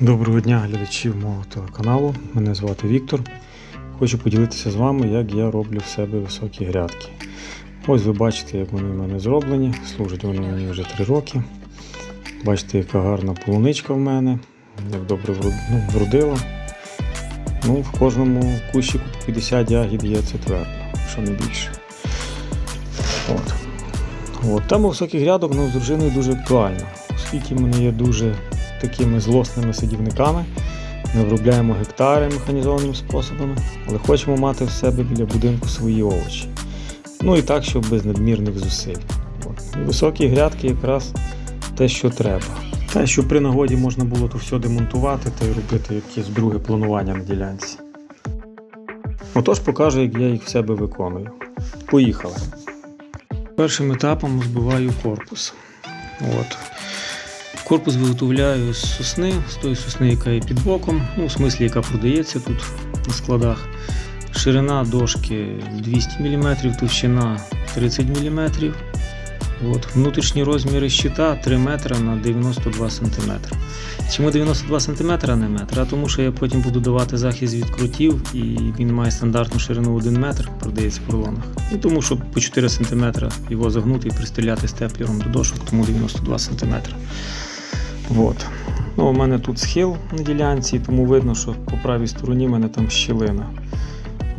Доброго дня, глядачів мого телеканалу. Мене звати Віктор. Хочу поділитися з вами, як я роблю в себе високі грядки. Ось ви бачите, як вони в мене зроблені. Служать вони мені вже 3 роки. Бачите, яка гарна полуничка в мене, як добре ну, вродила. Ну, в кожному кущику 50 ягід є це твердо, що не більше. От. От. Тема високих грядок ну, з дружиною дуже актуальна, оскільки мене є дуже такими злосними садівниками. Ми обробляємо гектари механізованими способами, але хочемо мати в себе біля будинку свої овочі. Ну і так, щоб без надмірних зусиль. І високі грядки якраз те, що треба. Те, що при нагоді можна було то все демонтувати та й робити якесь друге планування на ділянці. Отож покажу, як я їх в себе виконую. Поїхали. Першим етапом збиваю корпус. От. Корпус виготовляю з сосни, з тої сосни, яка є під боком, ну, в смислі, яка продається тут на складах. Ширина дошки 200 мм, товщина 30 мм. От. Внутрішні розміри щита 3 метри на 92 см. Чому 92 см, а не метр? А тому що я потім буду давати захист від крутів, і він має стандартну ширину 1 метр, продається в рулонах. І тому, щоб по 4 см його загнути і пристріляти степлером до дошок, тому 92 см. От. Ну, у мене тут схил на ділянці, тому видно, що по правій стороні в мене там щілина.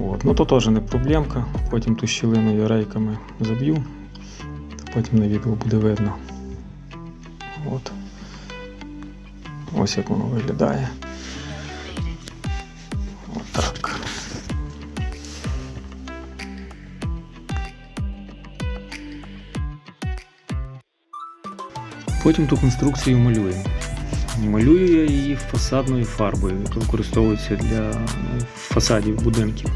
От. Ну то теж не проблемка. Потім ту щілину я рейками заб'ю, потім на відео буде видно. От. Ось як воно виглядає. Потім ту конструкцію малюємо. Малюю я її фасадною фарбою, яка використовується для ну, фасадів будинків.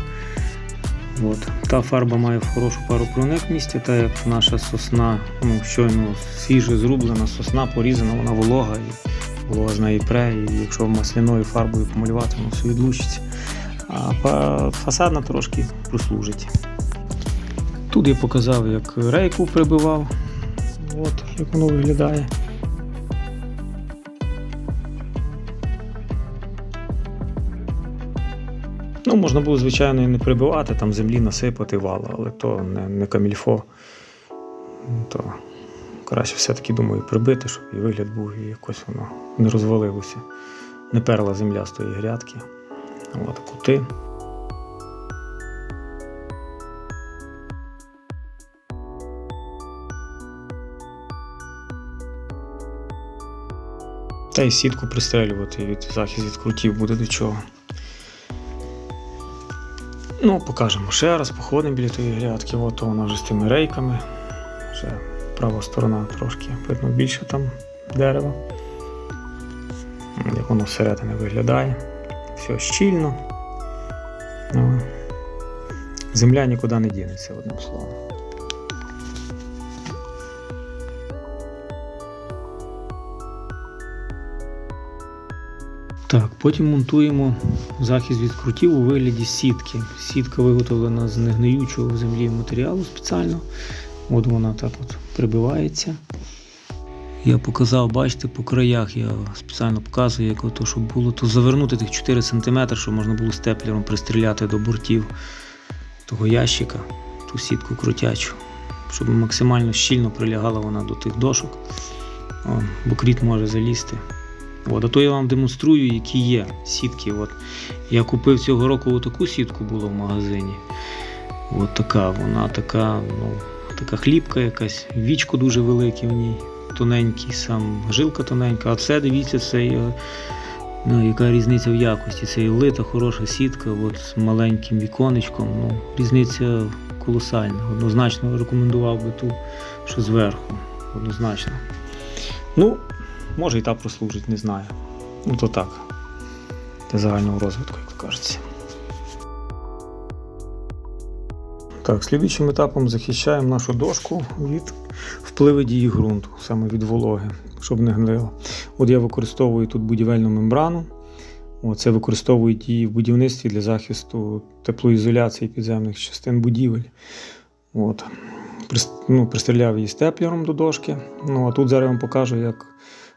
От. Та фарба має хорошу пару проникність, та як наша сосна, ну, щойно свіже зрублена сосна, порізана, вона волога, і волога з неї пре, і якщо масляною фарбою помалювати, воно все відлучиться. А фасадна трошки прослужить. Тут я показав, як рейку прибивав, От, як воно виглядає. Ну, можна було, звичайно, і не прибивати, там землі насипати вала, але то не, не камільфо. То краще все-таки думаю прибити, щоб і вигляд був, і якось воно не розвалилося. Не перла земля з тої грядки. От кути. Та й сітку пристрелювати від захист від крутів буде до чого. Ну, покажемо ще раз, походимо біля тої грядки, от вона вже з тими рейками. Вже права сторона трошки видно більше там дерева. Як воно всередині виглядає. Все щільно. Ну, земля нікуди не дінеться, одним словом. Так, потім монтуємо захист від крутів у вигляді сітки. Сітка виготовлена з негниючого землі матеріалу спеціально. От вона так от прибивається. Я показав, бачите, по краях я спеціально показую, як ото, щоб було то завернути тих 4 см, щоб можна було степлером пристріляти до бортів того ящика, ту сітку крутячу, щоб максимально щільно прилягала вона до тих дошок. О, бо кріт може залізти. От, а то я вам демонструю, які є сітки. От. Я купив цього року таку сітку було в магазині. От така, вона така, ну, така хлібка якась, вічко дуже велике в ній, тоненький, сам жилка тоненька. А це дивіться, це є, ну, яка різниця в якості. Це є лита, хороша сітка от, з маленьким віконечком. Ну, різниця колосальна. Однозначно рекомендував би ту, що зверху. Однозначно. Ну, Може і та прослужить, не знаю. Ну то так. Для загального розвитку, як то кажеться. Так, слідуючим етапом захищаємо нашу дошку від впливу дії ґрунту, саме від вологи, щоб не гнило. От я використовую тут будівельну мембрану. Це використовують її в будівництві для захисту теплоізоляції підземних частин будівель. От. Ну, пристріляв її степлером до дошки. Ну, а тут зараз я вам покажу, як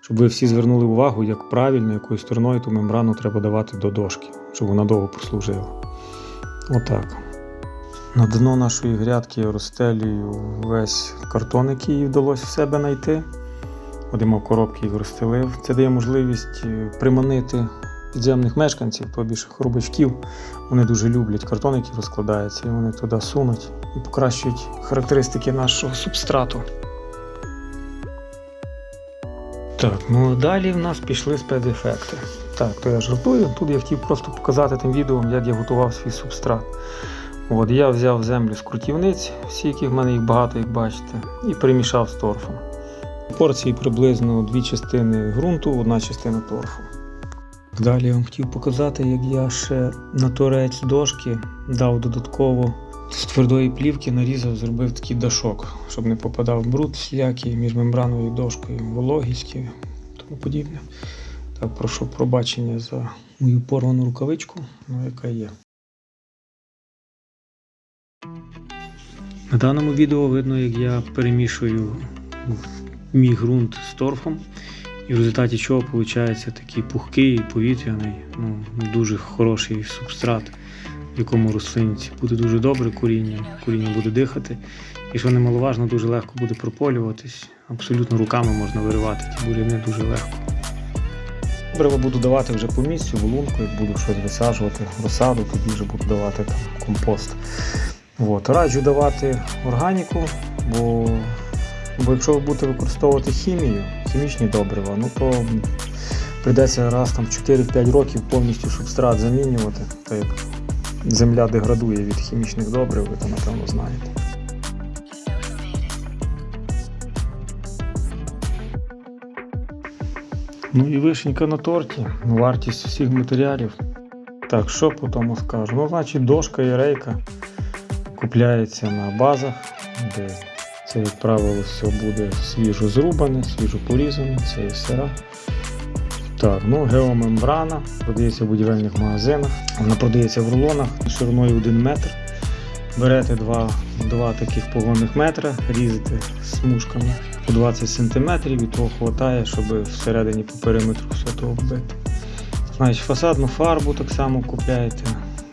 Щоб ви всі звернули увагу, як правильно, якою стороною ту мембрану треба давати до дошки, щоб вона довго прослужила. Отак. На дно нашої грядки розстелюю весь картон, який вдалося в себе знайти. Я коробки їх розстелив. Це дає можливість е, приманити підземних мешканців, тобі ж хробачків. Вони дуже люблять картон, який розкладається, і вони туди сунуть і покращують характеристики нашого субстрату. Так, ну далі в нас пішли спецефекти. Так, то я жартую. Тут я хотів просто показати тим відео, як я готував свій субстрат. От, я взяв землю з крутівниць, всі, яких в мене їх багато, як бачите, і перемішав з торфом. Порції приблизно дві частини ґрунту, одна частина торфу. Далі я вам хотів показати, як я ще на торець дошки дав додатково з твердої плівки нарізав, зробив такий дашок, щоб не попадав бруд всілякий між мембраною і дошкою, вологість і тому подібне. Так, прошу пробачення за мою порвану рукавичку, ну яка є. На даному відео видно, як я перемішую мій ґрунт з торфом, і в результаті чого виходить такий пухкий, повітряний, ну, дуже хороший субстрат, в якому рослинці буде дуже добре коріння, коріння буде дихати. І що немаловажно, дуже легко буде прополюватись. Абсолютно руками можна виривати ті буряни дуже легко. Добре, буду давати вже по місцю, волунку, як буду щось висаджувати, розсаду, тоді вже буду давати там компост. От. Раджу давати органіку, бо, бо якщо ви будете використовувати хімію, хімічні добрива, ну то прийдеться раз там 4-5 років повністю субстрат замінювати, так земля деградує від хімічних добрив, ви то напевно знаєте. Ну і вишенька на торті, вартість всіх матеріалів. Так, що по тому скажу? Ну, значить, дошка і рейка купляється на базах, де це, як правило, все буде свіжо зрубане, свіжо порізане, це і сира. Так, ну геомембрана продається в будівельних магазинах. Вона продається в рулонах шириною 1 метр. Берете два, два таких погонних метра, різите смужками по 20 см і того вистачає, щоб всередині по периметру все то оббити. Значить, фасадну фарбу так само купляєте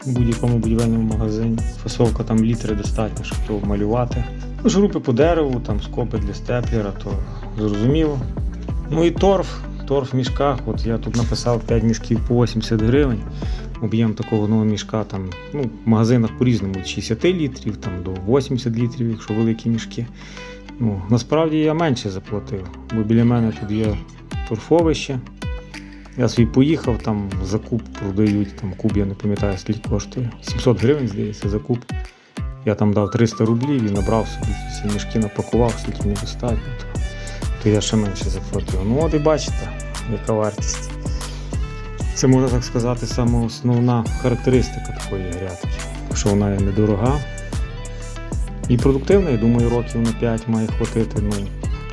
в будь-якому будівельному магазині. Фасовка там літри достатньо, щоб то малювати. Ну, Шурупи по дереву, там скопи для степлера, то зрозуміло. Ну і торф. Торф в мішках. От я тут написав 5 мішків по 80 гривень. Об'єм такого одного мішка там, ну, в магазинах по-різному від 60 літрів там, до 80 літрів, якщо великі мішки. Ну, насправді я менше заплатив, бо біля мене тут є торфовище. Я собі поїхав, там за продають, там куб, я не пам'ятаю, скільки коштує. 700 гривень, здається, за куб. Я там дав 300 рублів і набрав собі всі мішки, напакував, скільки мені достатньо, то, я ще менше заплатив. Ну от і бачите, яка вартість. Це можна так сказати, саме основна характеристика такої грядки, що вона є недорога. І продуктивна, я думаю, років на 5 має хватити, ну,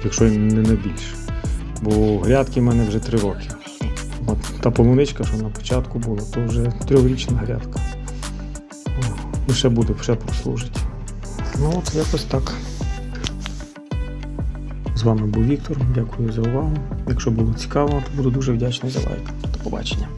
якщо не на більше. Бо грядки в мене вже 3 роки. От та полуничка, що на початку була, то вже трьохрічна грядка. І ще буде, ще прослужить. Ну от якось так. З вами був Віктор. Дякую за увагу. Якщо було цікаво, то буду дуже вдячний за лайк. До побачення.